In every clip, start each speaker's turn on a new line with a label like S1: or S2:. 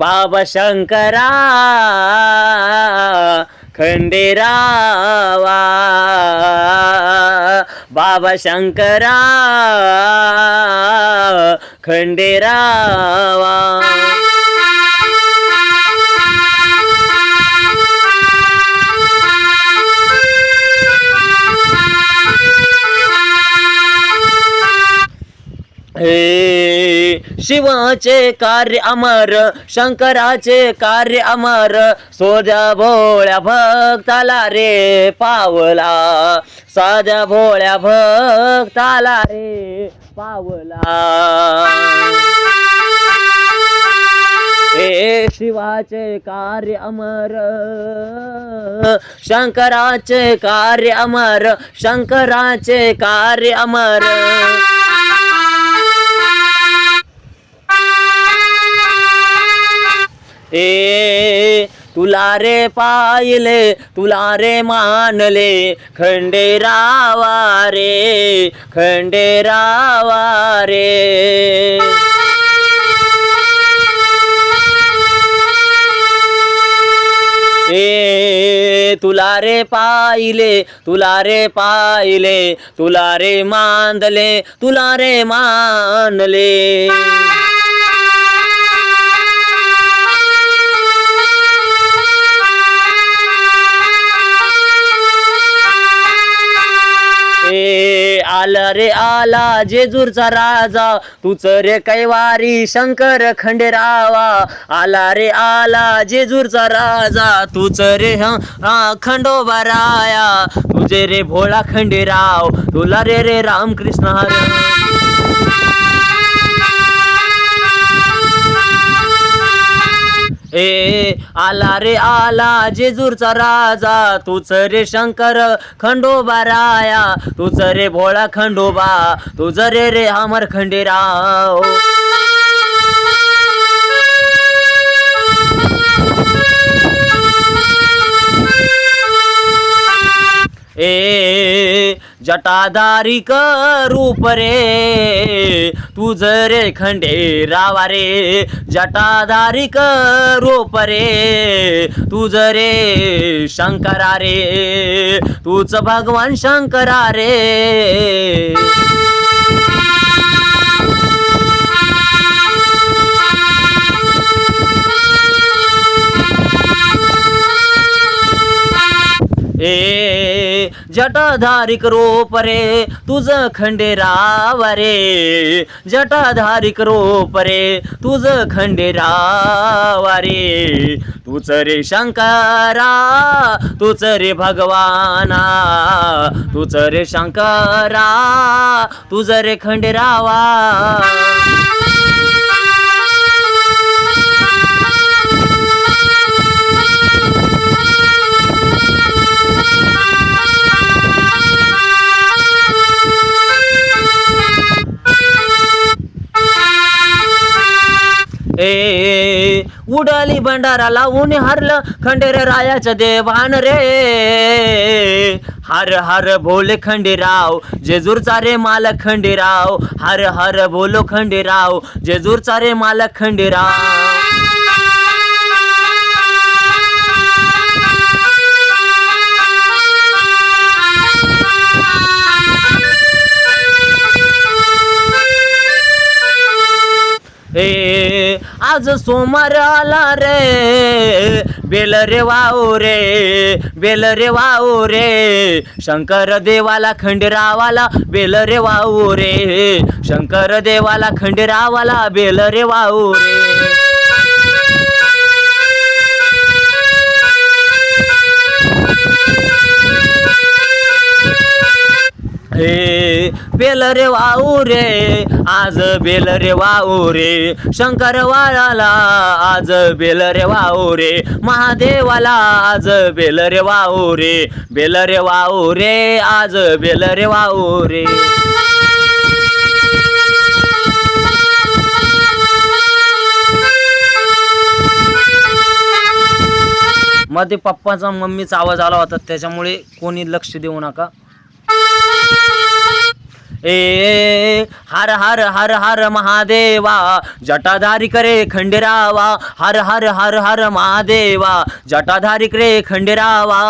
S1: बाबा शंकरा खंडेरावा बाबा शंकरा खंडेरावा हे शिवाचे कार्य अमर शंकराचे कार्य अमर. सोजा भोळ्या भक्ताला रे पावला. साध्या भोळ्या भक्ताला रे पावला. हे शिवाचे कार्य अमर शंकराचे कार्य अमर शंकराचे कार्य अमर. ए तुला रे पाहिले तुला रे मानले खंडेरावा रे खंडेरावा रे. ए तुला रे पाहिले तुला रे पाहिले तुला रे मानले तुला रे मानले. रे आला रे आला जेजूरचा राजा. तूच रे कैवारी शंकर खंडेरावा. आला रे आला जेजूरचा राजा. तूच रे हा खंडोबा राया. तुझे रे भोळा खंडेराव. तुला रे रे रामकृष्ण हरे ए आला रे आला जेजूरचा राजा. तूच रे शंकर खंडोबा राया. तूच रे भोळा खंडोबा. तुझ रे रे हमर खंडेराव. ए जटाधारिक रूप रे. तुझ रे खंडे रावा रे जटाधारिक रूप रे. तुझ रे शंकरा रे तूच भगवान शंकरा रे. ए जटाधारिक रोप रे तुझ खंडेराव रे जटाधारिक रोप रे तुझ खंडेराव रे तुच रे शंकरा तूच रे भगवाना. तूच रे शंकरा तुझ रे खंडेरावा. ए उडाली भंडारा लावून हरलं खंडेर रायाचं देवान रे. हर हर बोल खंडेराव जेजूरचा रे मालक खंडेराव. हर हर बोलो खंडेराव जेजूरचा रे मालक खंडेराव. आज सोमवार आला रे. बेल रे वाऊ रे बेल रे वाऊ रे. शंकर देवाला खंडरावाला बेल रे वाओ रे. शंकर देवाला खंडरावाला बेल रे वाऊ रे. बेल रे वाऊ रे आज बेल रे वाऊ रे. शंकर वाळाला आज बेल रे वाऊ रे. महादेवाला आज बेल रे वाऊ रे. बेल रे वाऊ रे आज बेल रे वाऊ रे. मध्ये पप्पाचा मम्मीचा आवाज आला होता त्याच्यामुळे कोणी लक्ष देऊ नका. ए हर हर हर हर महादेवा जटाधारी करे खंडेरावा हर हर हर हर महादेवा जटाधारी करे खंडेरावा।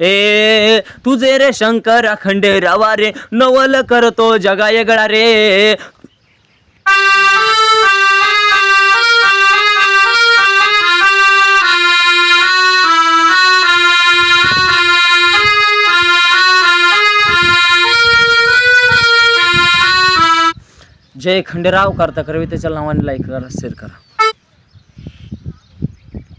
S1: ए तुझे रे शंकर खंडेरावा रे नवल करतो जगा येगळा रे। जय खंडेराव करता कवितेच्या नावाने लाईक करा शेअर करा.